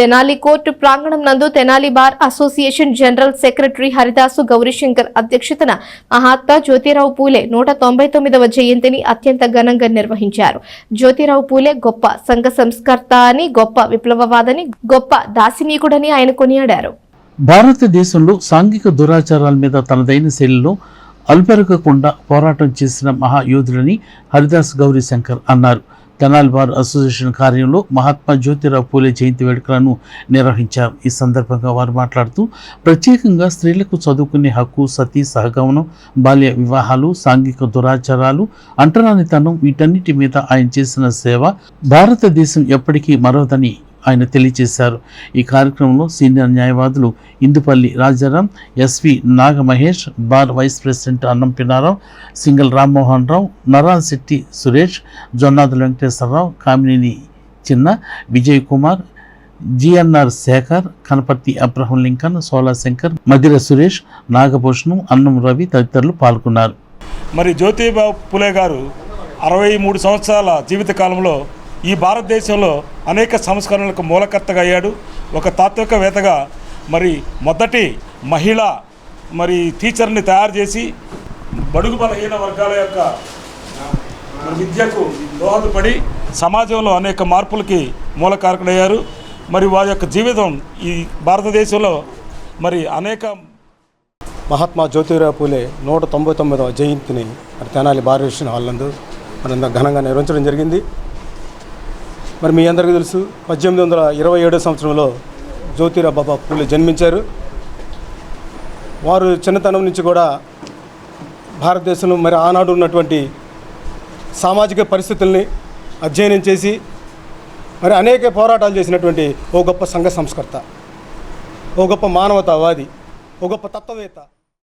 Tenali court ప్రాంగణం నందు Tenali bar association general secretary Haridas Gowrishankar అధ్యక్షతన మహాత్మా జ్యోతిరావు పూలే నూట తొంభై తొమ్మిదవ జయంతిని అత్యంత ఘనంగా నిర్వహించారు. జ్యోతిరావు పూలే గొప్ప సంఘ సంస్కర్త అని గొప్ప విప్లవవాదని గొప్ప దాసినీకుడని ఆయన కొనియాడారు. భారతదేశంలో సాంఘిక దురాచారాల మీద తనదైన శైలిలో అల్పెరగకుండా పోరాటం చేసిన మహాయోధులని హరిదాస్ గౌరీ శంకర్ అన్నారు. కెనాల్ బార్ అసోసియేషన్ కార్యంలో మహాత్మా జ్యోతిరావు పూలే జయంతి వేడుకలను నిర్వహించారు. ఈ సందర్భంగా వారు మాట్లాడుతూ ప్రత్యేకంగా స్త్రీలకు చదువుకునే హక్కు సతీ సహగమనం బాల్య వివాహాలు సాంఘిక దురాచారాలు అంటరానితనం వీటన్నిటి మీద ఆయన చేసిన సేవ భారతదేశం ఎప్పటికీ మరోదని ఆయన తెలియజేశారు. ఈ కార్యక్రమంలో సీనియర్ న్యాయవాదులు Indupalli Rajaram S V Nagamahesh bar vice president Annam Pinarao Singal Rammohan Rao Naral Shetty Suresh Jonnadula Venkateswararao Kamineni Chinna Vijay Kumar G N R Shekar Kanaparthi Abraham Lincoln Sola Shankar Madhira Suresh Nagabhushanam Annam Ravi తదితరులు పాల్గొన్నారు. మరి జ్యోతిబా పులే గారు అరవై మూడు సంవత్సరాల జీవితకాలంలో ఈ భారతదేశంలో అనేక సంస్కరణలకు మూలకర్తగా అయ్యాడు. ఒక తాత్వికవేత్తగా మరి మొదటి మహిళ మరి టీచర్ని తయారు చేసి బడుగు బలహీన వర్గాల యొక్క విద్యకు దోహదపడి సమాజంలో అనేక మార్పులకి మూలకారకుడయ్యారు మరి వారి యొక్క జీవితం ఈ భారతదేశంలో మరి అనేక మహాత్మా జ్యోతిరావు పూలే నూట తొంభై తొమ్మిదవ జయంతిని మరి తెనాలి భారతదేశం హాల్ నందు మరి ఘనంగా నిర్వహించడం జరిగింది. మరి మీ అందరికీ తెలుసు పద్దెనిమిది వందల ఇరవై ఏడో సంవత్సరంలో జ్యోతిరావు బాబా పూలే జన్మించారు. వారు చిన్నతనం నుంచి కూడా భారతదేశంలో మరి ఆనాడు ఉన్నటువంటి సామాజిక పరిస్థితుల్ని అధ్యయనం చేసి మరి అనేక పోరాటాలు చేసినటువంటి ఓ గొప్ప సంఘ సంస్కర్త ఓ గొప్ప మానవతావాది ఓ గొప్ప తత్వవేత్త